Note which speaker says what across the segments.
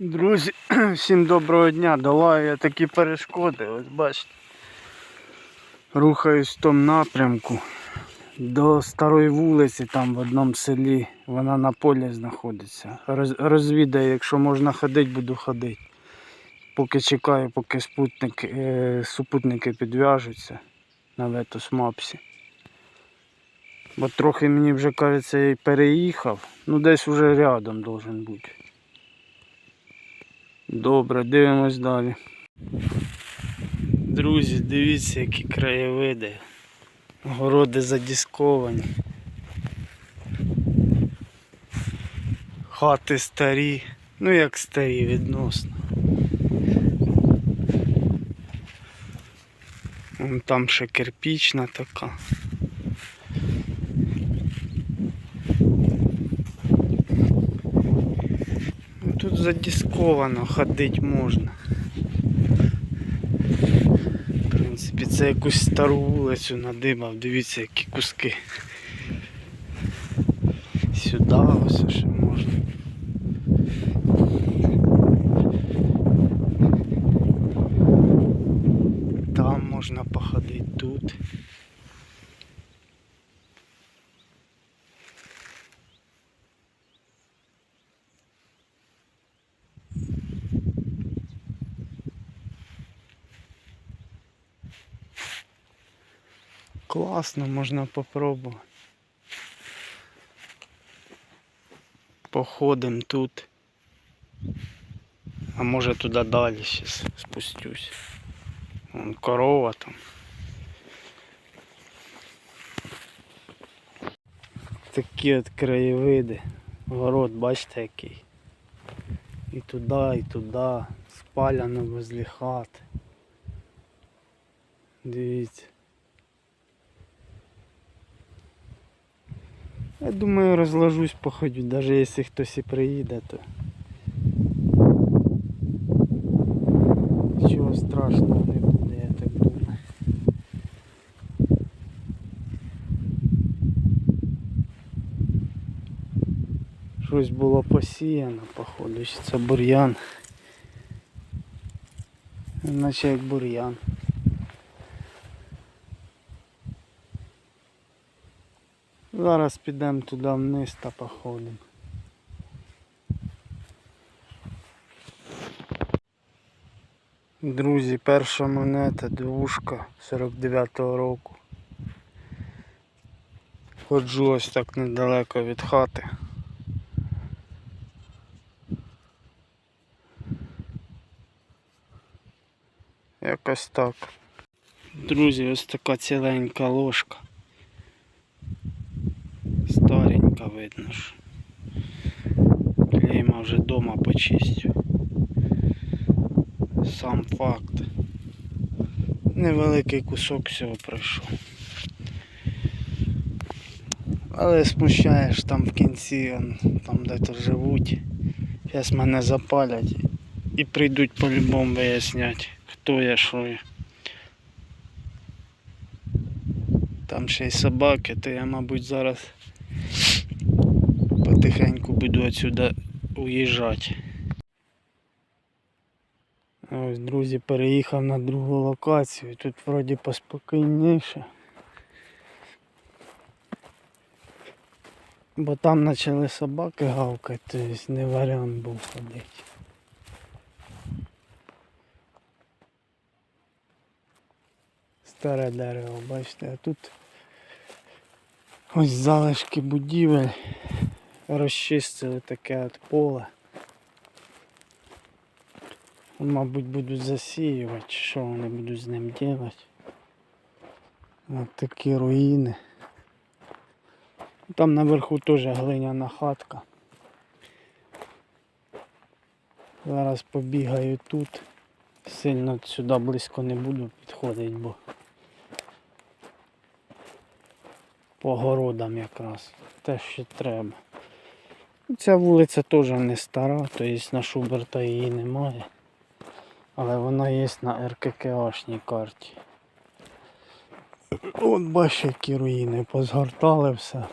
Speaker 1: Друзі, всім доброго дня. Долаю я такі перешкоди, ось бачите. Рухаюсь в тому напрямку до старої вулиці, там в одному селі. Вона на полі знаходиться. Роз, розвідаю, якщо можна ходити, буду ходити. Поки чекаю, поки спутник, е, супутники підв'яжуться на Ветус Мапсі. Бо трохи мені вже кажеться я переїхав. Ну десь уже рядом должен бути. Добре, дивимось далі. Друзі, дивіться, які краєвиди. Городи задісковані. Хати старі. Ну як старі відносно. Вон там ще кирпічна така. Задісковано, ходити можна. В принципі, це якусь стару вулицю надибав, дивіться, які куски. Сюди ось ще можна. Там можна походити тут. Класно, можна попробувати. Походим тут. А може туди далі ще спустюсь. Вон корова там. Такі от краєвиди. Город, бачите який. І туди, і туди. Спаляно возле хати. Дивіться. Я думаю, розложусь походю, даже якщо хтось і приїде, то нічого страшного не буде, я так думаю. Щось було посіяно, походу, чи це бур'ян. Наче як бур'ян. Зараз підемо туди вниз та походимо. Друзі, перша монета, двушка 49-го року. Ходжу ось так недалеко від хати. Якось так. Друзі, ось така ціленька ложка. Видно ж. Клейма вже дома почистю. Сам факт. Невеликий кусок всього пройшов. Але смущаєш там в кінці, там де то живуть. Зараз мене запалять і прийдуть по-любому виясняти, хто я, що я. Там ще й собаки, то я, мабуть, зараз потихеньку буду отсюда уїжджати. Ось, друзі, переїхав на другу локацію. Тут вроді поспокійніше. Бо там почали собаки гавкати, тобто не варіант був ходити. Старе дерево, бачите, а тут ось залишки будівель розчистили таке от поле. Мабуть, будуть засіювати, що вони будуть з ним робити. Ось такі руїни. Там наверху теж глиняна хатка. Зараз побігаю тут. Сильно сюди близько не буду підходити, бо по городам якраз. Те, що треба. Ця вулиця теж не стара, тобто на Шуберта її немає. Але вона є на РККАшній карті. От бачиш, які руїни, позгортали все.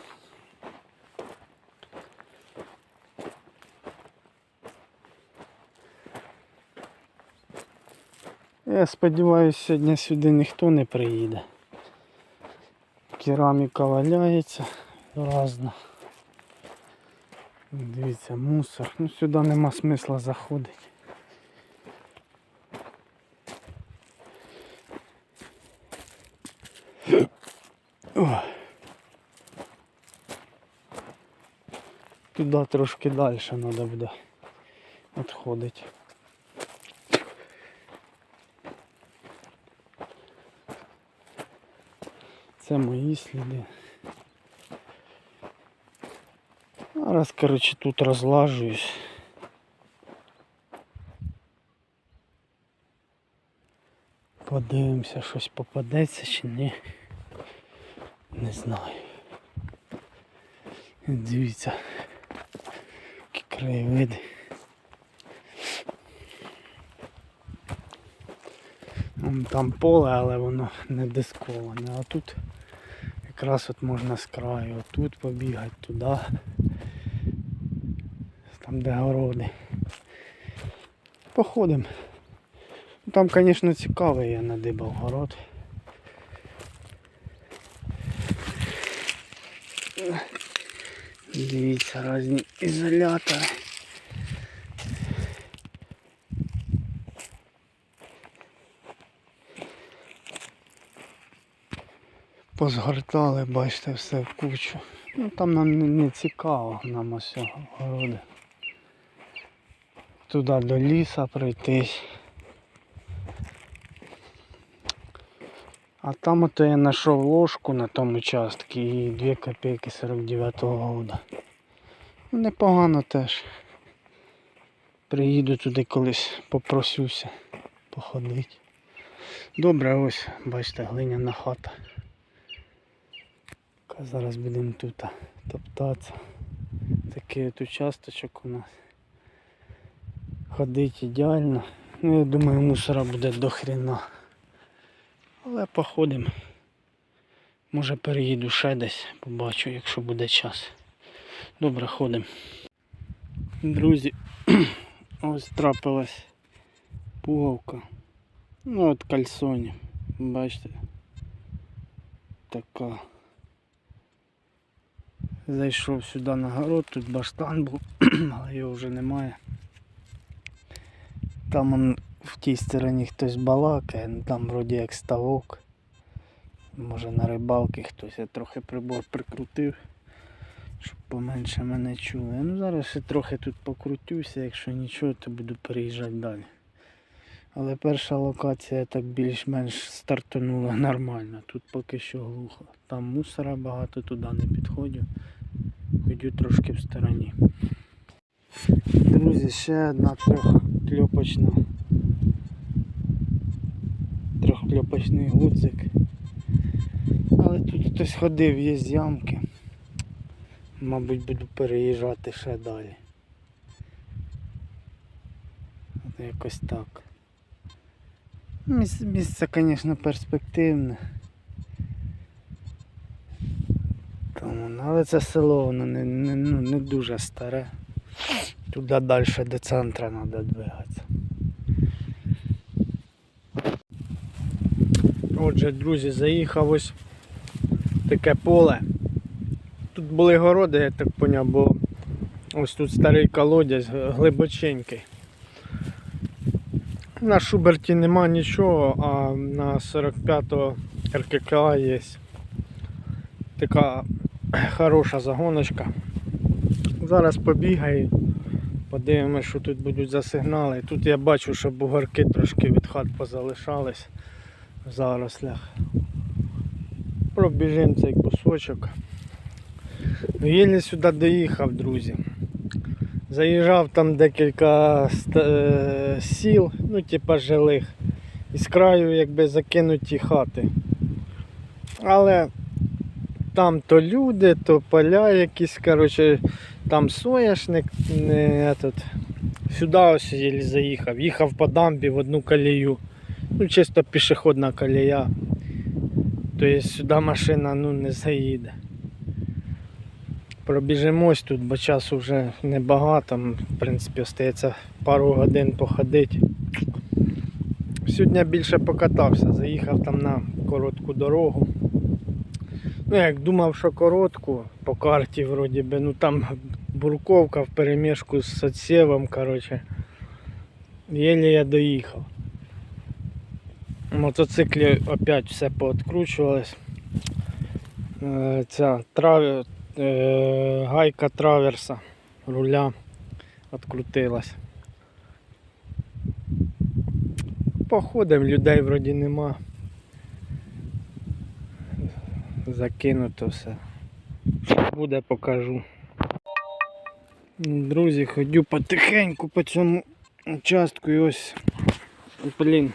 Speaker 1: Я сподіваюся, сьогодні сюди ніхто не приїде. Кераміка валяється разна. Дивіться, мусор. Ну сюди нема смисла заходити. Ой. Туди трошки далі треба буде відходити. Це мої сліди. Зараз, коротше, тут розлажуюсь. Подивимося, щось попадеться чи ні. Не знаю. Дивіться, які краєвиди. Там поле, але воно не дисковане. А тут якраз от можна з краю тут побігати, туди. Там де городи. Походимо. Ну, Там, звісно, цікаво, я надибав город. Дивіться, різні ізолятори. Позгортали, бачите, все в кучу. Ну там нам не цікаво, нам ось городи. Туди до ліса пройтись. А там ото я знайшов ложку на тому участку і 2 копійки 49-го года. Ну, Непогано теж. Приїду туди колись, попросюся походити. Добре, ось, бачите, глиняна хата. Зараз будемо тут топтатися. Такий от участочок у нас. Ходить ідеально. Ну, я думаю, мусора буде до хрена. Але походимо. Може переїду ще десь, побачу, якщо буде час. Добре, ходимо. Друзі, ось трапилась пуговка. Ну от кальсоні. Бачите. Така. Зайшов сюди на город, тут баштан був, але його вже немає. Там он в тій стороні хтось балакає, ну, там вроді як ставок. Може на рибалки хтось, я трохи прибор прикрутив, щоб поменше мене чули. Ну зараз ще трохи тут покрутюся, якщо нічого, то буду переїжджати далі. Але перша локація так більш-менш стартанула нормально. Тут поки що глухо. Там мусора багато, туди не підходжу. Ходю трошки в стороні. Друзі, ще одна трьохкльопочна. Трьохкльопочний гудзик. Але тут хтось ходив, є ямки. Мабуть, буду переїжджати ще далі. Якось так. Місце, місце звісно, перспективне. Тому, ну, але це село воно не, не, ну, не дуже старе. Туди далі до центру треба двигатися. Отже, друзі, заїхав ось таке поле. Тут були городи, я так поняв, бо ось тут старий колодязь глибоченький. На Шуберті нема нічого, а на 45-го РККА є така хороша загоночка. Зараз побігаю, подивимось, що тут будуть за сигнали. Тут я бачу, що бугорки трошки від хат позалишались в зарослях. Пробіжимо цей кусочок. Ну, Єлі сюди доїхав, друзі. Заїжджав там декілька е, сіл, ну типа жилих. І з краю якби закинуті хати. Але там то люди, то поля якісь, коротше, там соняшник, не этот. Сюди ось заїхав. Їхав по дамбі в одну колію. Ну, чисто пішохідна колія. Тобто сюди машина ну, не заїде. Пробіжимось тут, бо часу вже небагато. В принципі, остається пару годин походити. Сьогодні більше покатався, заїхав там на коротку дорогу. Ну, як думав, що коротку по карті вроді би, ну там бурковка в перемішку з соцсевом, коротше. Єлі я доїхав. Мотоциклі опять все пооткручувалось. Е, Ця трав... е, гайка траверса руля відкрутилась. Походим, людей вроді нема. Закинуто все. Буде покажу. Друзі, ходю потихеньку по цьому участку і ось. Блін.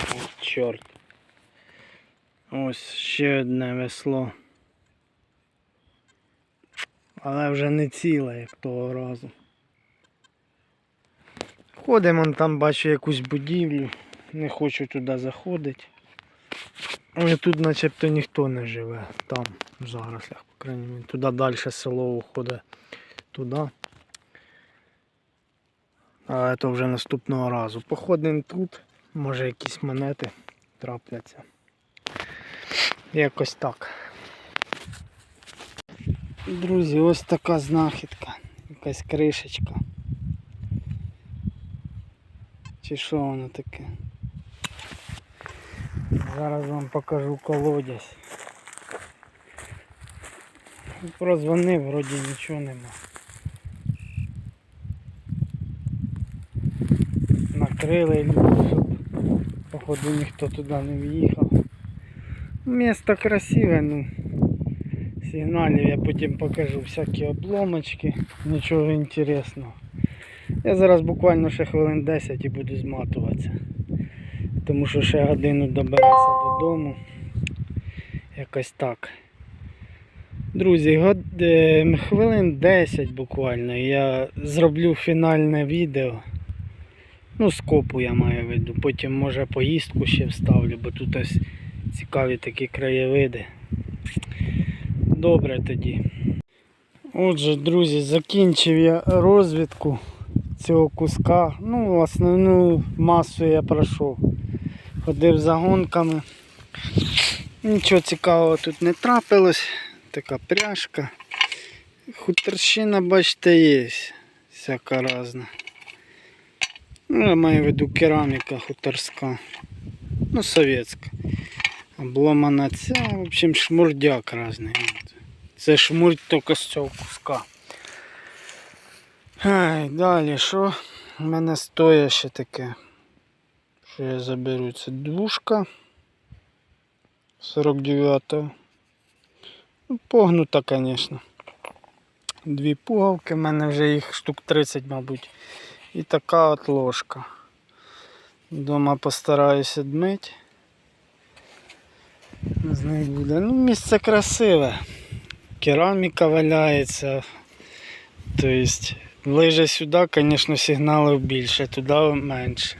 Speaker 1: О, чорт. Ось ще одне весло. Але вже не ціле, як того разу. Ходимо, там бачу якусь будівлю. Не хочу туди заходити. Але тут начебто ніхто не живе. Там, в зарослях, по крайній мірі. Туди далі село уходить. Туди. Але то вже наступного разу. Походимо тут. Може якісь монети трапляться. Якось так. Друзі, ось така знахідка. Якась кришечка. Чи що воно таке? Зараз вам покажу колодязь. Прозвонив, вроді нічого нема. Накрили люди, походу ніхто туди не в'їхав. Місто красиве, ну сигналів я потім покажу всякі обломочки, нічого інтересного. Я зараз буквально ще хвилин 10 і буду зматуватися. Тому що ще годину добиратися додому. Якось так. Друзі, год... е, хвилин 10 буквально я зроблю фінальне відео. Ну, скопу я маю в виду. Потім може поїздку ще вставлю, бо тут ось цікаві такі краєвиди. Добре тоді. Отже, друзі, закінчив я розвідку цього куска. Ну, основну масу я пройшов. Ходив за гонками. Нічого цікавого тут не трапилось. Така пряжка. Хуторщина, бачите, є. Всяка разна. Ну, я маю в виду кераміка хуторська. Ну, совєтська. Обломана ця, в общем, шмурдяк разний. Це шмурдь тільки з цього куска. Ай, далі, що в мене стоїть ще таке? Що я заберу? Це двушка 49-го. Ну, погнута, звісно. Дві пуговки, в мене вже їх штук 30, мабуть. І така от ложка. Дома постараюся дмить. З них буде. Ну, місце красиве. Кераміка валяється. Тобто, ближе сюди, звісно, сигналів більше, туди менше.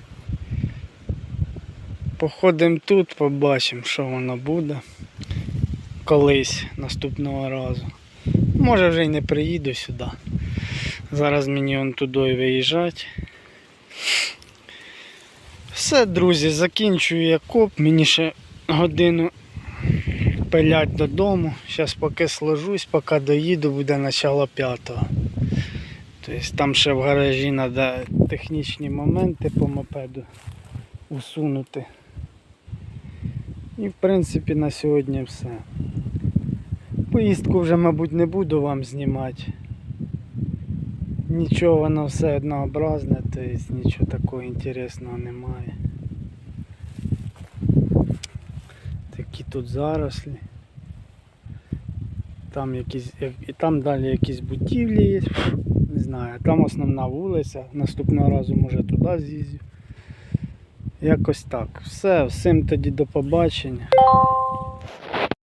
Speaker 1: Походимо тут, побачимо, що воно буде колись наступного разу. Може вже й не приїду сюди. Зараз мені он туди виїжджати. Все, друзі, закінчую я коп, мені ще годину пилять додому. Зараз поки сложусь, поки доїду, буде начало п'ятого. Тобто там ще в гаражі треба технічні моменти по мопеду усунути. І в принципі на сьогодні все. Поїздку вже, мабуть, не буду вам знімати. Нічого воно все однообразне, тобто нічого такого інтересного немає. Такі тут зарослі. Там якісь, і там далі якісь будівлі є. Не знаю, там основна вулиця. Наступного разу може туди з'їздю. Якось так. Все, всім тоді до побачення.